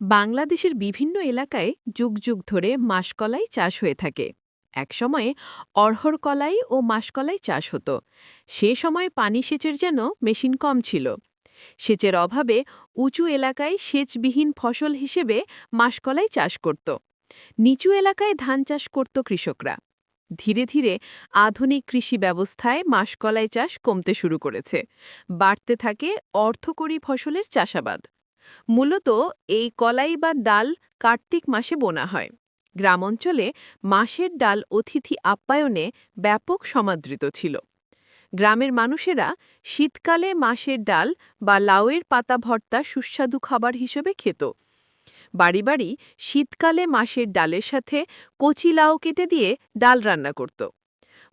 বাংলাদেশের বিভিন্ন এলাকায় যুগ যুগ ধরে মাসকলাই চাষ হয়ে থাকে। একসময়ে অড়হর কলাই ও মাসকলাই চাষ হতো। সে সময় পানি সেচের যেন মেশিন কম ছিল। সেচের অভাবে উঁচু এলাকায় সেচবিহীন ফসল হিসেবে মাসকলাই চাষ করত। নিচু এলাকায় ধান চাষ করত কৃষকরা। ধীরে ধীরে আধুনিক কৃষি ব্যবস্থায় মাসকলাই চাষ কমতে শুরু করেছে। বাড়তে থাকে অর্থকরী ফসলের চাষাবাদ। মূলত এই কলাই বা ডাল কার্তিক মাসে বোনা হয়। গ্রাম অঞ্চলে মাসের ডাল অতিথি আপ্যায়নে ব্যাপক সমাদৃত ছিল। গ্রামের মানুষেরা শীতকালে মাসের ডাল বা লাউয়ের পাতা ভর্তা সুস্বাদু খাবার হিসেবে খেত। বাড়ি বাড়ি শীতকালে মাসের ডালের সাথে কচি লাউ কেটে দিয়ে ডাল রান্না করত।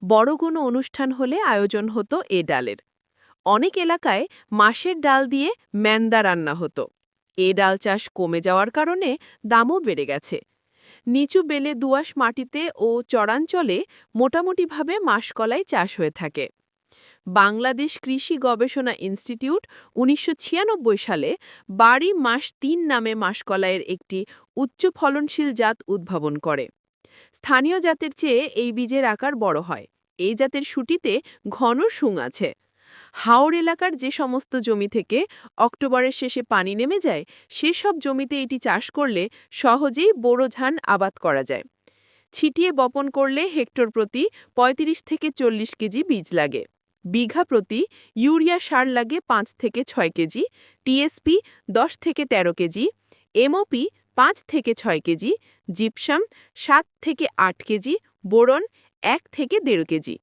বড় কোনো অনুষ্ঠান হলে আয়োজন হতো এ ডালের। অনেক এলাকায় মাসের ডাল দিয়ে ম্যান্দা রান্না হতো। এ ডাল চাষ কমে যাওয়ার কারণে দামও বেড়ে গেছে। নিচু বেলে দুয়াশ মাটিতে ও চরাঞ্চলে মোটামুটিভাবে মাসকলাই চাষ হয়ে থাকে। বাংলাদেশ কৃষি গবেষণা ইনস্টিটিউট উনিশশো ছিয়ানব্বই সালে বাড়ি মাস তিন নামে মাসকলাইয়ের একটি উচ্চ ফলনশীল জাত উদ্ভাবন করে। স্থানীয় জাতের চেয়ে এই বীজের আকার বড় হয়। এই জাতের শুটিতে ঘন শুং আছে। হাওড় এলাকার যে সমস্ত জমি থেকে অক্টোবরের শেষে পানি নেমে যায়, সেসব জমিতে এটি চাষ করলে সহজেই বোরো ধান আবাদ করা যায়। ছিটিয়ে বপন করলে হেক্টর প্রতি ৩৫ থেকে চল্লিশ কেজি বীজ লাগে। বিঘা প্রতি ইউরিয়া সার লাগে পাঁচ থেকে ছয় কেজি, টিএসপি দশ থেকে ১৩ কেজি, এমওপি পাঁচ থেকে ছয় কেজি, জিপসাম সাত থেকে আট কেজি, বোরন এক থেকে দেড় কেজি।